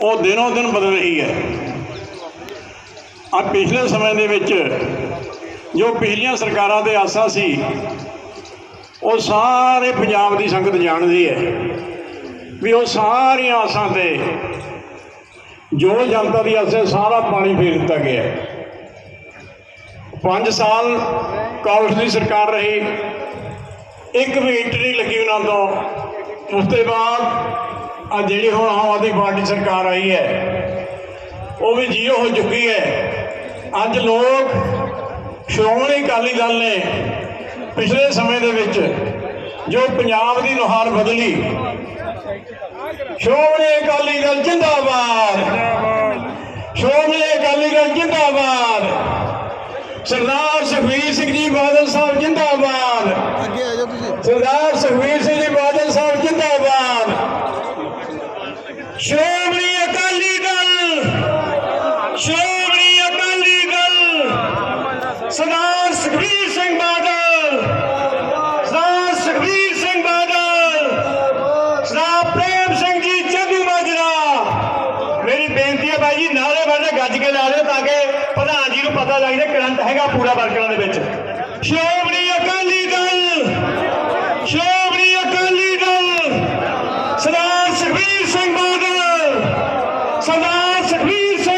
ਉਹ ਦਿਨੋਂ ਦਿਨ ਬਦਲ ਰਹੀ ਹੈ ਆ ਪਿਛਲੇ ਸਮੇਂ ਦੇ ਵਿੱਚ ਜੋ ਪਿਛਲੀਆਂ ਸਰਕਾਰਾਂ ਦੇ ਆਸਾਂ ਸੀ, ਉਹ ਸਾਰੇ ਪੰਜਾਬ ਦੀ ਸੰਗਤ ਜਾਣਦੀ ਹੈ ਵੀ ਉਹ ਸਾਰੀਆਂ ਆਸਾਂ ਤੇ ਜੋ ਜਨਤਾ ਦੀ ਆਸੇ ਸਾਰਾ ਪਾਣੀ ਫੇਰ ਦਿੱਤਾ ਗਿਆ ਹੈ। ਪੰਜ ਸਾਲ ਕਾਂਗਰਸ ਦੀ ਸਰਕਾਰ ਰਹੀ, ਇੱਕ ਵੀ ਇੰਟਰੀ ਲੱਗੀ ਉਹਨਾਂ ਤੋਂ ਉਸ ਤੋਂ ਬਾਅਦ ਆ ਜਿਹੜੀ ਹੁਣ ਆਮ ਆਦਮੀ ਪਾਰਟੀ ਸਰਕਾਰ ਆਈ ਹੈ, ਉਹ ਵੀ ਜੀਓ ਹੋ ਚੁੱਕੀ ਹੈ। ਅੱਜ ਲੋਕ ਸ਼੍ਰੋਮਣੀ ਅਕਾਲੀ ਦਲ ਨੇ ਪਿਛਲੇ ਸਮੇਂ ਦੇ ਵਿੱਚ ਜੋ ਪੰਜਾਬ ਦੀ ਨੁਹਾਰ ਬਦਲੀ, ਸ਼੍ਰੋਮਣੀ ਅਕਾਲੀ ਦਲ ਜਿੰਦਾਬਾਦ, ਸ਼੍ਰੋਮਣੀ ਅਕਾਲੀ ਦਲ ਜਿੰਦਾਬਾਦ, ਸਰਦਾਰ ਸੁਖਬੀਰ ਸਿੰਘ ਜੀ ਬਾਦਲ ਸਾਹਿਬ ਜਿੰਦਾਬਾਦ ਅੱਗੇ ਆ ਜਾਓ ਤੁਸੀਂ ਸਰਦਾਰ ਸੁਖਬੀਰ ਸਿੰਘ ਜੀ ਬਾਦਲ ਸਾਹਿਬ ਜਿੰਦਾਬਾਦ ਸ਼੍ਰੋਮਣੀ ਅਕਾਲੀ ਦਲ, ਸ਼੍ਰੋਮਣੀ ਅਕਾਲੀ ਦਲ, ਸਰਦਾਰ ਸੁਖਬੀਰ ਸਿੰਘ ਬਾਦਲ, ਸਰਦਾਰ ਸੁਖਬੀਰ ਸਿੰਘ ਬਾਦਲ, ਸਰਦਾਰ ਪ੍ਰੇਮ ਸਿੰਘ ਜੀ ਚੰਦੂ ਮਾਜਰਾ ਮੇਰੀ ਬੇਨਤੀ ਹੈ ਭਾਈ ਜੀ ਨਾਰੇ ਵਾਲੇ ਗੱਜ ਕੇ ਲਾ ਦਿਓ ਤਾਂ ਕਿ ਪ੍ਰਧਾਨ ਜੀ ਨੂੰ ਪਤਾ ਲੱਗ ਜਾਏ ਕਰੰਟ ਹੈਗਾ ਪੂਰਾ ਵਰਕਰਾਂ ਦੇ ਵਿੱਚ। Shiromani Akali Dal Shiromani Satanás, isso!